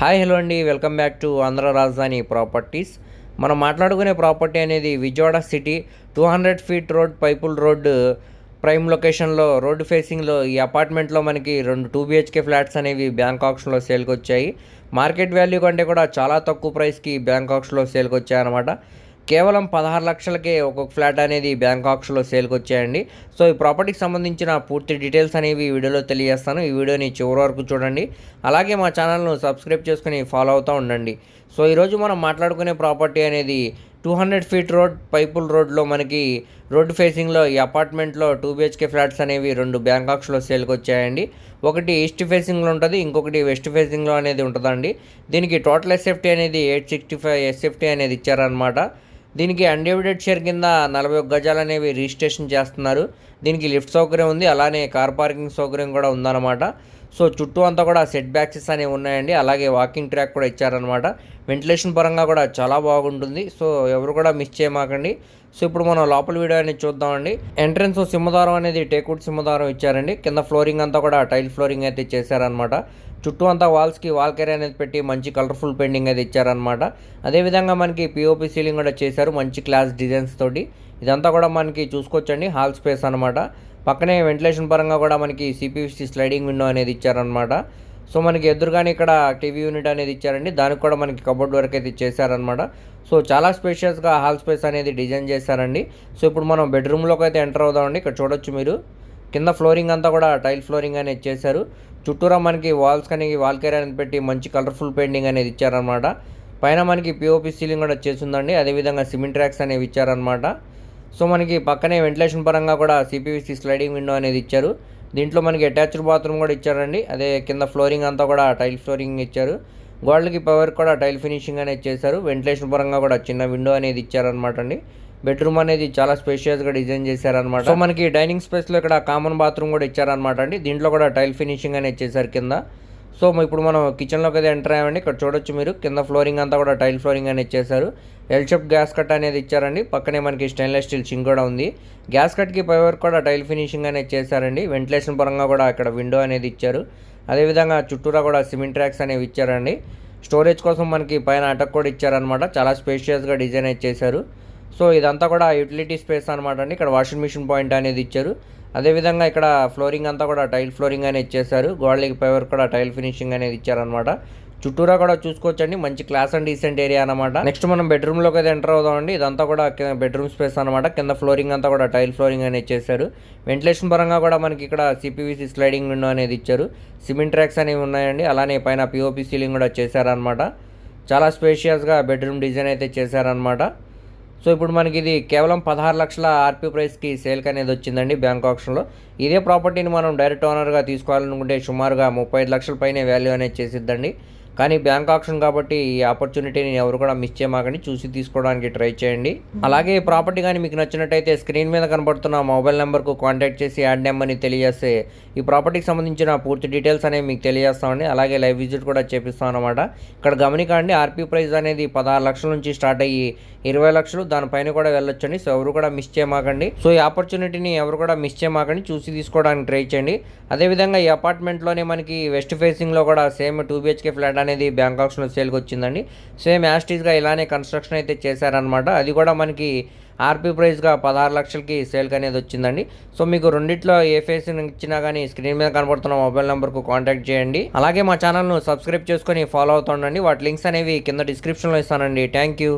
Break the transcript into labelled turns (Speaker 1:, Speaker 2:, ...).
Speaker 1: Hi hello అండి. Welcome back to Andhra Rajadhani properties. మనం మాట్లాడుకునే ప్రాపర్టీ అనేది Vijayawada city two hundred feet road Pipula road prime లొకేషన్లో road ఫేసింగ్లో ఈ అపార్ట్మెంట్లో మనకి రెండు టూ బిహెచ్కే ఫ్లాట్స్ అనేవి బ్యాంక్ ఆక్షన్లో సేల్కి వచ్చాయి మార్కెట్ వాల్యూ కంటే కూడా చాలా తక్కువ ప్రైస్కి బ్యాంక్ ఆక్షన్లో సేల్కి వచ్చాయి అనమాట కేవలం పదహారు లక్షలకే ఒక్కొక్క ఫ్లాట్ అనేది బ్యాంక్ ఆప్షన్లో సేల్కి వచ్చాయండి సో ఈ ప్రాపర్టీకి సంబంధించిన పూర్తి డీటెయిల్స్ అనేవి ఈ వీడియోలో తెలియజేస్తాను. ఈ వీడియోని చివరి వరకు చూడండి. అలాగే మా ఛానల్ను సబ్స్క్రైబ్ చేసుకుని ఫాలో అవుతూ ఉండండి. సో ఈరోజు మనం మాట్లాడుకునే ప్రాపర్టీ అనేది two hundred feet road Pipula రోడ్లో మనకి రోడ్డు ఫేసింగ్లో ఈ అపార్ట్మెంట్లో టూ బిహెచ్కే ఫ్లాట్స్ అనేవి రెండు బ్యాంకాక్స్లో సేల్కి వచ్చాయండి ఒకటి ఈస్ట్ ఫేసింగ్లో ఉంటుంది ఇంకొకటి వెస్ట్ ఫేసింగ్లో అనేది ఉంటుందండి. దీనికి టోటల్ ఎస్ఎఫ్టీ అనేది ఎయిట్ సిక్స్టీ ఫైవ్ ఎస్ఎఫ్టీ అనేది ఇచ్చారనమాట దీనికి అన్డివిడెడ్ షేర్ కింద నలభై ఒక్క గజాలు అనేవి రిజిస్ట్రేషన్ చేస్తున్నారు. దీనికి లిఫ్ట్ సౌకర్యం ఉంది అలానే కార్ పార్కింగ్ సౌకర్యం కూడా ఉందన్నమాట. సో చుట్టూ అంతా కూడా సెట్ బ్యాక్సెస్ అనేవి ఉన్నాయండి. అలాగే వాకింగ్ ట్రాక్ కూడా ఇచ్చారనమాట వెంటిలేషన్ పరంగా కూడా చాలా బాగుంటుంది. సో ఎవరు కూడా మిస్ చేయమాకండి. సో ఇప్పుడు మనం లోపల వీడియో అనేది చూద్దామండి. ఎంట్రన్స్ సింహదారం అనేది టేకుడ్ సింహదారం ఇచ్చారండి. కింద ఫ్లోరింగ్ అంతా కూడా టైల్ ఫ్లోరింగ్ అయితే చేశారనమాట చుట్టూ అంతా వాల్స్కి వాల్ కెరీ అనేది పెట్టి మంచి కలర్ఫుల్ పెయింటింగ్ అయితే ఇచ్చారనమాట అదేవిధంగా మనకి పిఓపి సీలింగ్ కూడా చేశారు. మంచి క్లాస్ డిజైన్స్ తోటి. ఇదంతా కూడా మనకి చూసుకోవచ్చండి. హాల్ స్పేస్ అనమాట పక్కనే వెంటిలేషన్ పరంగా కూడా మనకి సిపిసి స్లైడింగ్ విండో అనేది ఇచ్చారనమాట సో మనకి ఎదురుగానే ఇక్కడ టీవీ యూనిట్ అనేది ఇచ్చారండి. దానికి కూడా మనకి కబోర్డ్ వర్క్ అయితే చేశారనమాట సో చాలా స్పేషియస్గా హాల్ స్పేస్ అనేది డిజైన్ చేశారండి. సో ఇప్పుడు మనం బెడ్రూమ్లోకి అయితే ఎంటర్ అవుదామండి. ఇక్కడ చూడొచ్చు మీరు. కింద ఫ్లోరింగ్ అంతా కూడా టైల్ ఫ్లోరింగ్ అనేది చేశారు. చుట్టూరా మనకి వాల్స్ కానీ వాల్ కేర్ అనేది పెట్టి మంచి కలర్ఫుల్ పెయింటింగ్ అనేది ఇచ్చారనమాట పైన మనకి పిఓపి సీలింగ్ కూడా చేసిందండి అదేవిధంగా సిమెంట్ ట్రాక్స్ అనేవి ఇచ్చారనమాట సో మనకి పక్కనే వెంటిలేషన్ పరంగా కూడా సిపివిసి స్లైడింగ్ విండో అనేది ఇచ్చారు. దీంట్లో మనకి అటాచ్డ్ బాత్రూమ్ కూడా ఇచ్చారండి. అదే కింద ఫ్లోరింగ్ అంతా కూడా టైల్ ఫ్లోరింగ్ ఇచ్చారు. గోడలకి పవర్ కూడా టైల్ ఫినిషింగ్ అనేది చేశారు. వెంటిలేషన్ పరంగా కూడా చిన్న విండో అనేది ఇచ్చారనమాట అండి. బెడ్రూమ్ అనేది చాలా స్పేషియస్గా డిజైన్ చేశారనమాట సో మనకి డైనింగ్ స్పేస్లో ఇక్కడ కామన్ బాత్రూమ్ కూడా ఇచ్చారనమాట అండి. దీంట్లో కూడా టైల్ ఫినిషింగ్ అనేది చేశారు కింద. సో ఇప్పుడు మనం కిచెన్లోకి అయితే ఎంటర్ అయ్యామండి. ఇక్కడ చూడొచ్చు మీరు. కింద ఫ్లోరింగ్ అంతా కూడా టైల్ ఫ్లోరింగ్ అనేది ఇచ్చేసారు ఎల్ షేప్ గ్యాస్ కట్ అనేది ఇచ్చారండి. పక్కనే మనకి స్టెయిన్లెస్ స్టీల్ సింక్ కూడా ఉంది. గ్యాస్ కట్కి పై వరకు కూడా టైల్ ఫినిషింగ్ అనేది చేశారండి. వెంటిలేషన్ పరంగా కూడా ఇక్కడ విండో అనేది ఇచ్చారు. అదేవిధంగా చుట్టూరా కూడా సిమెంట్ ట్రాక్స్ అనేవి ఇచ్చారండి. స్టోరేజ్ కోసం మనకి పైన అటక్ కూడా ఇచ్చారనమాట చాలా స్పేషియస్గా డిజైన్ అయితే చేశారు. సో ఇదంతా కూడా యూటిలిటీ స్పేస్ అనమాట అండి. ఇక్కడ వాషింగ్ మిషన్ పాయింట్ అనేది ఇచ్చారు. అదేవిధంగా ఇక్కడ ఫ్లోరింగ్ అంతా కూడా టైల్ ఫ్లోరింగ్ అనేది ఇచ్చేసారు గోడలకి వరకు కూడా టైల్ ఫినిషింగ్ అనేది ఇచ్చారనమాట చుట్టూరా కూడా చూసుకోవచ్చండి. మంచి క్లాస్ అండ్ డీసెంట్ ఏరియా అనమాట నెక్స్ట్ మనం బెడ్రూమ్లోకి అయితే ఎంటర్ అవుదామండి ఇదంతా కూడా బెడ్రూమ్ స్పేస్ అనమాట కింద ఫ్లోరింగ్ అంతా కూడా టైల్ ఫ్లోరింగ్ అనేది ఇచ్చేసారు వెంటిలేషన్ పరంగా కూడా మనకి ఇక్కడ సిపివిసి స్లైడింగ్ విండో అనేది ఇచ్చారు. సిమెంట్ ట్రాక్స్ అనేవి ఉన్నాయండి. అలానే పైన పిఓపి సీలింగ్ కూడా చేశారనమాట చాలా స్పేషియస్గా బెడ్రూమ్ డిజైన్ అయితే చేశారనమాట సో ఇప్పుడు మనకి ఇది కేవలం పదహారు లక్షల ఆర్పీ ప్రైస్కి సేల్కి అనేది వచ్చిందండి బ్యాంక్ ఆప్షన్లో. ఇదే ప్రాపర్టీని మనం డైరెక్ట్ ఓనర్గా తీసుకోవాలనుకుంటే సుమారుగా ముప్పై ఐదు లక్షల పైన వాల్యూ అనేది చేసిద్దండి. కానీ బ్యాంక్ ఆప్షన్ కాబట్టి ఈ ఆపర్చునిటీని ఎవరు కూడా మిస్ చేయమాకండి. చూసి తీసుకోవడానికి ట్రై చేయండి. అలాగే ఈ ప్రాపర్టీ కానీ మీకు నచ్చినట్టయితే స్క్రీన్ మీద కనబడుతున్న మొబైల్ నెంబర్కు కాంటాక్ట్ చేసి యాడ్ నెంబర్ని తెలియజేస్తే ఈ ప్రాపర్టీకి సంబంధించిన పూర్తి డీటెయిల్స్ అనేవి మీకు తెలియజేస్తామండి. అలాగే లైవ్ విజిట్ కూడా చేపిస్తాం అనమాట ఇక్కడ గమనికండి ఆర్పీ ప్రైస్ అనేది పదహారు లక్షల నుంచి స్టార్ట్ అయ్యి ఇరవై లక్షలు. దానిపైన కూడా వెళ్ళొచ్చండి. సో ఎవరు కూడా మిస్ చేయమాకండి. సో ఈ ఆపర్చునిటీని ఎవరు కూడా మిస్ చేయమాకండి. చూసి తీసుకోవడానికి ట్రై చేయండి. అదేవిధంగా ఈ అపార్ట్మెంట్లోనే మనకి వెస్ట్ ఫేసింగ్లో కూడా సేమ్ టూ బిహెచ్కే ఫ్లాట్ అనేది బ్యాంకాక్స్లో సేల్కి వచ్చిందండి. సేమ్ యాస్టీస్గా ఇలానే కన్స్ట్రక్షన్ అయితే చేశారనమాట అది కూడా మనకి ఆర్పీ ప్రైస్గా పదహారు లక్షలకి సేల్కి అనేది వచ్చిందండి. సో మీకు రెండిట్లో ఏ ఫేస్ ఇచ్చినా కానీ స్క్రీన్ మీద కనబడుతున్న మొబైల్ నెంబర్కు కాంటాక్ట్ చేయండి. అలాగే మా ఛానల్ను సబ్స్క్రైబ్ చేసుకొని ఫాలో అవుతుండండి వాటి లింక్స్ అనేవి కింద డిస్క్రిప్షన్లో ఇస్తానండి. Thank you.